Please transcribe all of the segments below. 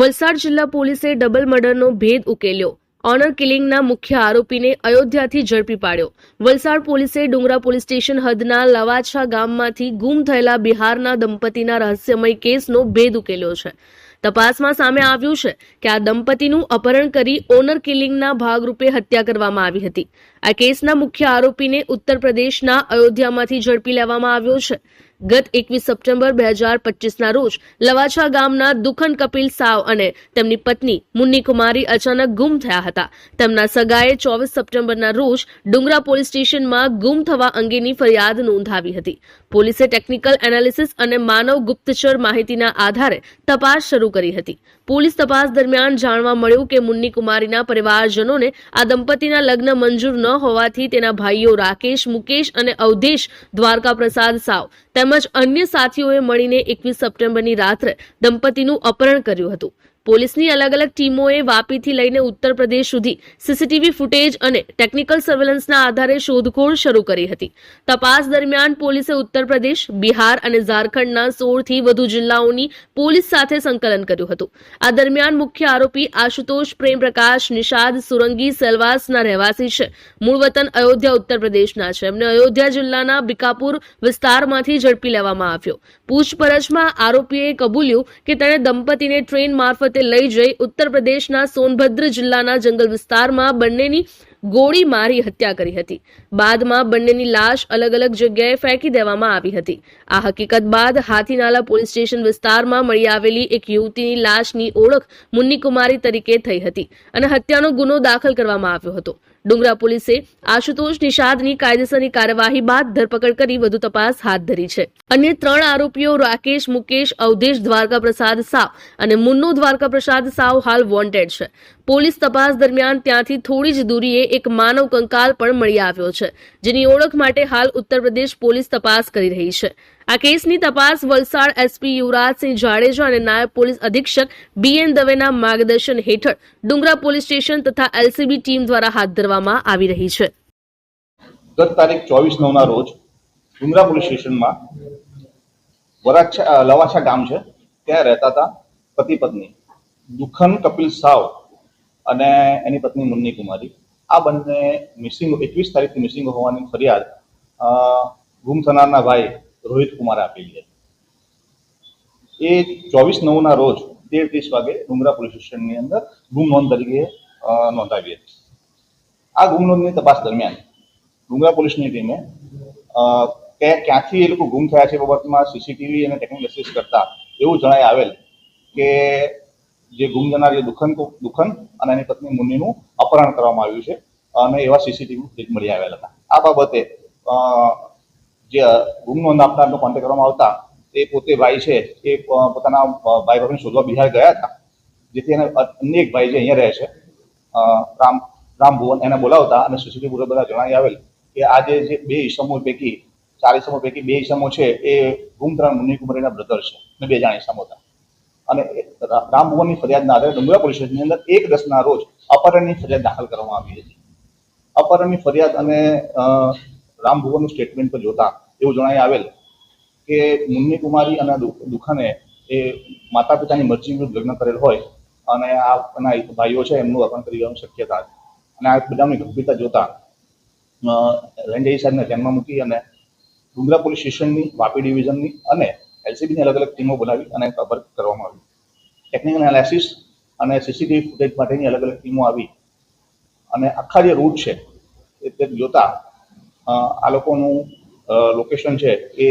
વલસાડ જિલ્લા પોલીસે ડબલ મર્ડરનો ભેદ ઉકેલ્યો. ઓનર કિલિંગના મુખ્ય આરોપીને અયોધ્યાથી ઝડપી પાડ્યો. વલસાડ પોલીસે ડુંગરા પોલીસ સ્ટેશન હદના લવાછા ગામમાંથી ગુમ થયેલા બિહારના દંપતીના રહસ્યમય કેસનો ભેદ ઉકેલ્યો છે. તપાસમાં સામે આવ્યું છે કે આ દંપતીનું અપહરણ કરી ઓનર કિલિંગના ભાગરૂપે હત્યા કરવામાં આવી હતી. આ કેસના મુખ્ય આરોપીને ઉત્તર પ્રદેશના અયોધ્યામાંથી ઝડપી લેવામાં આવ્યો છે. ગત એકવીસ સપ્ટેમ્બર બે હજાર પચીસના રોજ લવાછા ગામના દુખન કપિલ સાવ અને તેમની પત્ની મુન્ની કુમારી અચાનક ગુમ થયા હતા. તેમના સગાએ ચોવીસ સપ્ટેમ્બરના રોજ ડુંગરા પોલીસ સ્ટેશનમાં ગુમ થવા અંગેની ફરિયાદ નોંધાવી હતી. પોલીસે ટેકનિકલ એનાલિસિસ અને માનવ ગુપ્તચર માહિતીના આધારે તપાસ શરૂ કરી હતી. પોલીસ તપાસ દરમિયાન જાણવા મળ્યું કે મુન્ની કુમારીના પરિવારજનોને આ દંપતીના લગ્ન મંજૂર ન હોવાથી તેના ભાઈઓ રાકેશ, મુકેશ અને અવધેશ દ્વારકા પ્રસાદ સાવ તેમજ અન્ય સાથીઓએ મળીને એકવીસ સપ્ટેમ્બરની રાત્રે દંપતીનું અપહરણ કર્યું હતું. પોલીસની અલગ અલગ ટીમોએ વાપીથી લઈને ઉત્તર પ્રદેશ સુધી C C T V footage અને ટેકનિકલ સર્વેલન્સના આધારે શોધખોળ શરૂ કરી હતી. તપાસ દરમિયાન પોલીસે ઉત્તર પ્રદેશ, બિહાર અને ઝારખંડના સોળથી વધુ જિલ્લાઓની પોલીસ સાથે સંકલન કર્યું હતું. આ દરમિયાન મુખ્ય આરોપી આશુતોષ, પ્રેમપ્રકાશ, નિષાદ, સુરંગી, સેલવાસના રહેવાસી છે. મૂળ વતન અયોધ્યા, ઉત્તર પ્રદેશના છે. એમને અયોધ્યા જિલ્લાના બિકાપુર વિસ્તારમાંથી ઝડપી લેવામાં આવ્યો. પૂછપરછમાં આરોપીએ કબૂલ્યું કે તેણે દંપતીને ટ્રેન મારફતે લઈ જઈ ઉત્તર પ્રદેશના સોનભદ્ર જિલ્લાના જંગલ વિસ્તારમાં બંનેની ગોળી મારી હત્યા કરી હતી. બાદમાં બંનેની લાશ અલગ અલગ જગ્યાએ ફેંકી દેવામાં આવી હતી. આ હકીકત બાદ હાથીનાલા પોલીસ સ્ટેશન વિસ્તારમાં મળી આવેલી એક યુવતીની લાશની ઓળખ મુન્ની કુમારી તરીકે થઈ હતી અને હત્યાનો ગુનો દાખલ કરવામાં આવ્યો હતો. ડુંગરા પોલીસે આશુતોષ નિષાદની કાયદેસરની કાર્યવાહી બાદ ધરપકડ કરી વધુ તપાસ હાથ ધરી છે. અન્ય ત્રણ આરોપીઓ રાકેશ, મુકેશ, અવધેશ દ્વારકા પ્રસાદ સાવ અને મુન્નુ દ્વારકા પ્રસાદ સાવ હાલ વોન્ટેડ છે. પોલીસ તપાસ દરમિયાન ત્યાંથી થોડી જ દૂરીએ એક માનવ કંકાલ પણ મળી આવ્યો છે, જેની ઓળખ માટે હાલ ઉત્તર પ્રદેશ પોલીસ તપાસ કરી રહી છે. આ કેસની તપાસ વલસાડ એસપી યુવરાજસિંહ જાડેજા અને નાયબ પોલીસ અધિક્ષક બીએન દવેના માર્ગદર્શન હેઠળ ડુંગરા પોલીસ સ્ટેશન તથા એલસીબી ટીમ દ્વારા હાથ ધરવામાં આવી રહી છે. ગત તારીખ ચોવીસ નવના રોજ ડુંગરા પોલીસ સ્ટેશનમાં વરાછા લવાછા ગામ છે, ત્યાં રહેતા હતા પતિ પત્ની, દુખન કપિલ સાવ અને એની પત્ની મુન્ની કુમારી આ બંને મિસિંગ એકવીસ તારીખથી મિસિંગ હોવાની ફરિયાદ ગુમ થનારના ભાઈ રોહિત કુમારે આપેલી છે. એ ચોવીસ નવના રોજ તેર ત્રીસ વાગે ડુંગરા પોલીસ સ્ટેશનની અંદર ગુમ નોંધ તરીકે નોંધાવી હતી. આ ગુમ નોંધની તપાસ દરમિયાન ડુંગરા પોલીસની ટીમે કે ક્યાંથી એ લોકો ગુમ થયા છે બાબતમાં સીસીટીવી અને ટેકનિકલ એસિસ્ટ કરતા એવું જણાય આવેલ કે જે ગુમ જનાર જે દુખન દુખન અને એની પત્ની મુન્નીનું અપહરણ કરવામાં આવ્યું છે. અને એવા સીસીટીવી ફૂટેજ મળી આવેલા હતા. આ બાબતે જે ગુમ નોંધ આપનારનો કોન્ટેક્ટ કરવામાં આવતા તે પોતે ભાઈ છે, એ પોતાના ભાઈ બહેન શોધવા બિહાર ગયા હતા. જેથી એને અન્ય એક ભાઈ જે અહીંયા રહે છે રામ રામ ભુવન, એને બોલાવતા અને સીસીટીવી પૂરે બધા જણાવી આવેલ કે આજે જે બે ઈસમો પૈકી, ચાર ઈસમો પૈકી બે ઈસમો છે, એ ગુમ ત્રણ મુનિકુમરીના કુમારીના બ્રધર છે, અને બે જાણ ઈસમો હતા. અને એ રા- રામ ભુવનની ફરિયાદના આધારે ડુંગરા પોલીસ સ્ટેશનની અંદર એક દસના રોજ અપહરણની ફરિયાદ દાખલ કરવામાં આવી હતી. અપહરણની ફરિયાદ અને અ, રામ ભુવનનું સ્ટેટમેન્ટ પર જોતા એવું જણાઈ આવેલ કે મુન્ની કુમારી અને દુખાને એ માતા પિતાની મરજી લગ્ન કરેલ હોય અને આ એના ભાઈઓ છે એમનું અપહરણ કરી જવાની શક્યતા અને આ બધાની ગંભીરતા જોતા અ, રેન્જ સાહેબને ધ્યાનમાં મૂકી અને ડુંગરા પોલીસ સ્ટેશનની વાપી ડિવિઝનની અને એલસીબીની અલગ અલગ ટીમો બનાવી અને કવર કરવામાં આવી. ટેકનિકલ એનાલિસિસ અને C C T V footage માટેની અલગ અલગ ટીમો આવી. અને આખા જે રૂટ છે, એ તે જોતા આ લોકોનું લોકેશન છે એ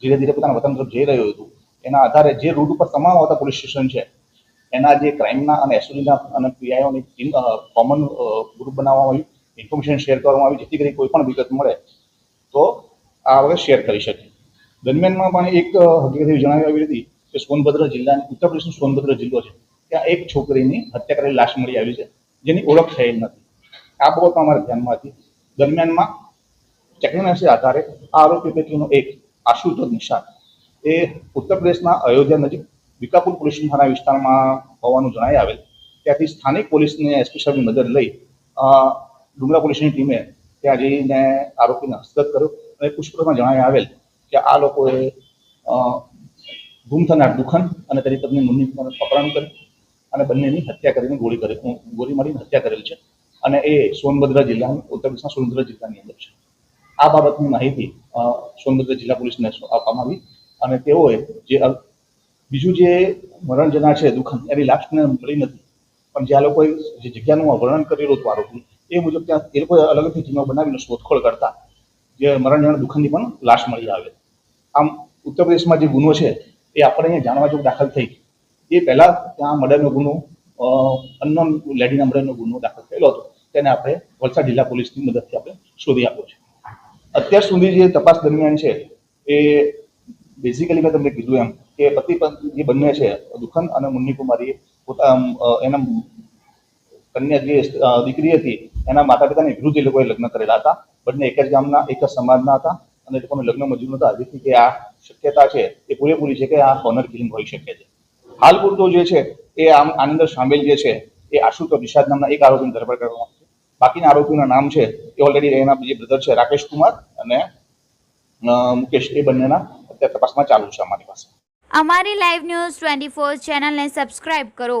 ધીરે ધીરે પોતાના વતન તરફ જઈ રહ્યું હતું. એના આધારે જે રૂટ ઉપર તમામ આવતા પોલીસ સ્ટેશન છે, એના જે ક્રાઇમના અને એસઓજીના અને પીઆઈઓની ટીમ કોમન ગ્રુપ બનાવવામાં આવ્યું ઇન્ફોર્મેશન શેર કરવામાં આવી, જેથી કરી કોઈ પણ વિગત મળે, તો આ વખતે શેર કરી શકીએ દરમિયાનમાં પણ એક હકીકત જણાવી આવી હતી કે સોનભદ્ર જિલ્લા ઉત્તર પ્રદેશનો સોનભદ્ર જિલ્લો છે, ત્યાં એક છોકરીની હત્યા કરેલી લાશ મળી આવી છે, જેની ઓળખ થયેલ નથી. આ બાબત અમારા ધ્યાનમાં હતી. દરમિયાનમાં ટેકનોલોજી આધારે આ આરોપી પૈકીનો એક આશુતોષ નિશાન એ ઉત્તર પ્રદેશના અયોધ્યા નજીક વિકાપુર પોલીસ થાણા વિસ્તારમાં હોવાનું જણાઈ આવેલ. ત્યાંથી સ્થાનિક પોલીસને એસપી સાહેબની મદદ લઈ ડુંગરા પોલીસની ટીમે ત્યાં જઈને આરોપીને હસ્તગત કર્યો અને પૂછપરછમાં જણાવી આવેલ કે આ લોકોએ ગુમ થનાર દુખન અને તેની પત્ની મુન્ની અપહરણ કરી અને બંનેની હત્યા કરીને ગોળી કરી ગોળી મારીને હત્યા કરેલ છે. અને એ સોનભદ્ર જિલ્લાની, ઉત્તર પ્રદેશના સોનભદ્ર જિલ્લાની અંદર છે. આ બાબતની માહિતી સોનભદ્ર જિલ્લા પોલીસને આપવામાં આવી અને તેઓએ જે બીજું જે મરણ જનાર છે દુખન, એની લાશને મળી નથી. પણ જે આ લોકોએ જે જગ્યાનું વર્ણન કરેલું હતું આરોપી એ મુજબ ત્યાં એ લોકોએ અલગથી ટીમો બનાવીને શોધખોળ કરતા જે મરણ જનાર દુખનની પણ લાશ મળી આવે. આમ ઉત્તર પ્રદેશમાં જે ગુનો છે એ આપણે અહીંયા જાણવા જોગ દાખલ થઈ એ પહેલા ત્યાં મર્ડરનો ગુનો અનનોન લેડીના મર્ડરનો ગુનો દાખલ થયેલો હતો. તેને આપણે વલસાડ જિલ્લા પોલીસની મદદથી આપણે શોધી આપ્યો છે. અત્યાર સુધી જે તપાસ દરમિયાન છે, એ બેઝિકલી મેં તમને કીધું એમ કે પતિ જે બંને છે, દુખન અને મુન્ની કુમારી પોતા એના કન્યા જે દીકરી હતી, એના માતા પિતાની વિરુદ્ધ એ લોકોએ લગ્ન કરેલા હતા. બંને એક જ ગામના, એક જ સમાજના હતા. અને એ લોકોને લગ્ન મંજૂર નતા જેથી કે આ શક્યતા છે, એ પૂરેપૂરી છે કે આ હોનર કિલિંગ હોઈ શકે છે. હાલ પૂરતો જે છે, એ આમ આની અંદર સામેલ જે છે, એ આશુતોષ નિષાદ નામના એક આરોપીની ધરપકડ કરવામાં આવી બાકીના આરોપીઓના નામ છે, એ ઓલરેડી એના જે બ્રધર છે, રાકેશ કુમાર અને મુકેશ, એ બંનેના અત્યારે તપાસમાં ચાલુ છે અમારી પાસે. અમારી લાઈવ ન્યૂઝ ટ્વેન્ટી ફોર ચેનલને સબસ્ક્રાઇબ કરો.